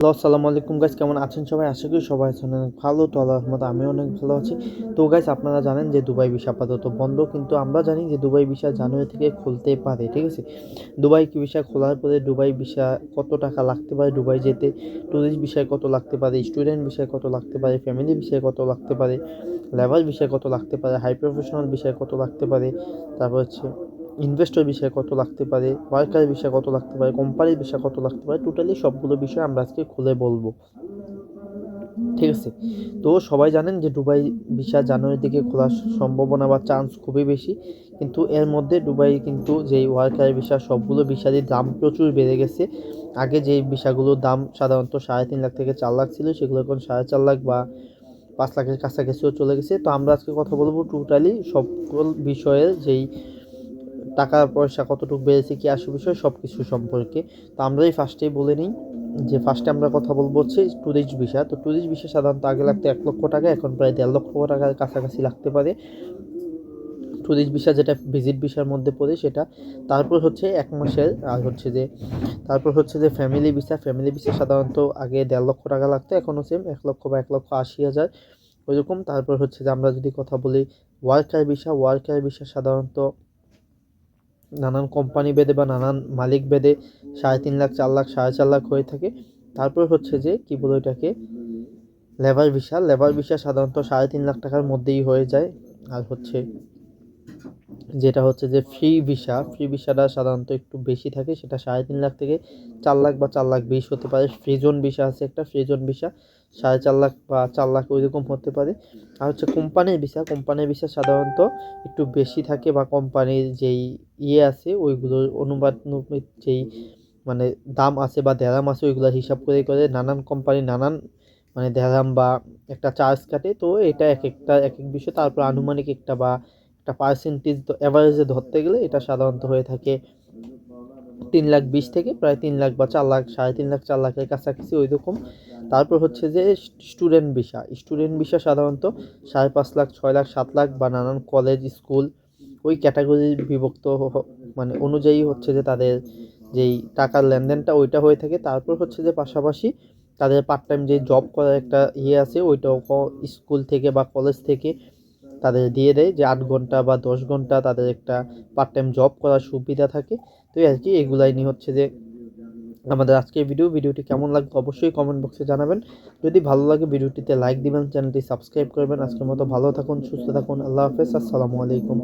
Hello, আসসালামু আলাইকুম guys কেমন আছেন সবাই? আশা করি সবাই আছেন অনেক ভালো। তো আল্লাহর রহমতে আমি অনেক ভালো আছি। তো গাইস আপনারা জানেন যে দুবাই ভিসা আপাতত বন্ধ, কিন্তু আমরা জানি যে দুবাই ভিসা জানুয়ারি থেকে খুলতে পারে, ঠিক আছে? দুবাই ভিসা খোলার পরে দুবাই ভিসা কত টাকা লাগতে পারে? দুবাই যেতে ট্যুরিস্ট বিষয়ে কত লাগতে পারে? স্টুডেন্ট বিষয়ে কত লাগতে পারে? ফ্যামিলি বিষয়ে কত লাগতে পারে? লেবার বিষয়ে কত লাগতে পারে? হাই প্রফেশনাল বিষয়ে কত লাগতে পারে? তারপর হচ্ছে ইনভেস্টর বিষয়ে কত লাগতে পারে ওয়ার্কার বিষয়ে কত লাগতে পারে কোম্পানির বিষয়ে কত লাগতে পারে টোটালি সবগুলো বিষয় আমরা আজকে খুলে বলব। ঠিক আছে? তো সবাই জানেন যে দুবাই ভিসা জানুয়ারির দিকে খোলার সম্ভাবনা বা চান্স খুবই বেশি, কিন্তু এর মধ্যে দুবাই কিন্তু যেই ওয়ার্কার ভিসা সবগুলো ভিসারই দাম প্রচুর বেড়ে গেছে। আগে যেই ভিসাগুলোর দাম সাধারণত সাড়ে তিন লাখ থেকে চার লাখ ছিল, সেগুলো এখন সাড়ে চার লাখ বা পাঁচ লাখের কাছাকাছিও চলে গেছে। তো আমরা আজকে কথা বলব টোটালি সকল বিষয়ের যেই টাকা পয়সা কতটুকু বেড়েছে, কি আসে বিষয় সব কিছু সম্পর্কে। তো আমরাই ফার্স্টেই বলে নিই যে ফার্স্টে আমরা কথা বলব হচ্ছে ট্যুরিস্ট ভিসা। তো ট্যুরিস্ট ভিসা সাধারণত আগে লাগতো এক লক্ষ টাকা, এখন প্রায় দেড় লক্ষ টাকার কাছাকাছি লাগতে পারে। ট্যুরিস্ট ভিসা যেটা ভিজিট ভিসার মধ্যে পড়ে সেটা। তারপর হচ্ছে এক মাসের, আর হচ্ছে যে, তারপর হচ্ছে যে ফ্যামিলি ভিসা ফ্যামিলি ভিসা সাধারণত আগে দেড় লক্ষ টাকা লাগতো, এখনও সেম এক লক্ষ বা এক লক্ষ আশি হাজার। ওইরকম। তারপর হচ্ছে যে আমরা যদি কথা বলি ওয়ার্কার ভিসা ওয়ার্কার ভিসা সাধারণত নানান কোম্পানি বেদে বা নানান মালিক বেদে সাড়ে তিন লাখ, চার লাখ, সাড়ে চার লাখ হয়ে থাকে। তারপর হচ্ছে যে, কী বলো এটাকে লেবার ভিসা। লেবার ভিসা সাধারণত সাড়ে তিন লাখ টাকার মধ্যেই হয়ে যায়। আর হচ্ছে যেটা হচ্ছে যে ফ্রি ভিসা ফ্রি ভিসাটা সাধারণত একটু বেশি থাকে, সেটা সাড়ে তিন লাখ থেকে চার লাখ বা চার লাখ বিশ হতে পারে। ফ্রিজোন ভিসা আছে একটা ফ্রিজোন ভিসা সাড়ে চার লাখ বা চার লাখ ওইরকম হতে পারে। আর হচ্ছে কোম্পানির ভিসা কোম্পানির ভিসা সাধারণত একটু বেশি থাকে বা কোম্পানির যেই ইয়ে আছে ওইগুলোর অনুবাদনুমিত যেই মানে দাম আছে বা দেরাম আছে ওইগুলোর হিসাব করে করে নানান কোম্পানি নানান মানে দেরাম বা একটা চার্জ কাটে। তো এটা এক একটা, এক এক বিষয়, তারপর আনুমানিক একটা বা একটা পার্সেন্টেজ তো অ্যাভারেজে ধরতে গেলে এটা সাধারণত হয়ে থাকে তিন লাখ বিশ থেকে প্রায় তিন লাখ বা চার লাখ, সাড়ে তিন লাখ, চার লাখের কাছাকাছি ওই রকম তারপর হচ্ছে যে স্টুডেন্ট ভিসা স্টুডেন্ট ভিসা সাধারণত সাড়ে পাঁচ লাখ, ছয় লাখ, সাত লাখ বা নানান কলেজ স্কুল ওই ক্যাটাগরির বিভক্ত মানে অনুযায়ী হচ্ছে যে তাদের যেই টাকার লেনদেনটা ওইটা হয়ে থাকে। তারপর হচ্ছে যে পাশাপাশি তাদের পার্ট টাইম যে জব করার একটা ইয়ে আছে, ওইটাও স্কুল থেকে বা কলেজ থেকে তাদের দিয়ে দেয় যে আট ঘণ্টা বা দশ ঘণ্টা তাদের একটা পার্ট টাইম জব করার সুবিধা থাকে। তো আর কি, এগুলাই নিয়ে হচ্ছে যে আমাদের আজকের ভিডিও ভিডিওটি কেমন লাগবে অবশ্যই কমেন্ট বক্সে জানাবেন। যদি ভালো লাগে ভিডিওটিতে লাইক দিবেন চ্যানেলটি সাবস্ক্রাইব করবেন। আজকের মতো ভালো থাকুন, সুস্থ থাকুন, আল্লাহ হাফেজ, আসসালামু আলাইকুম।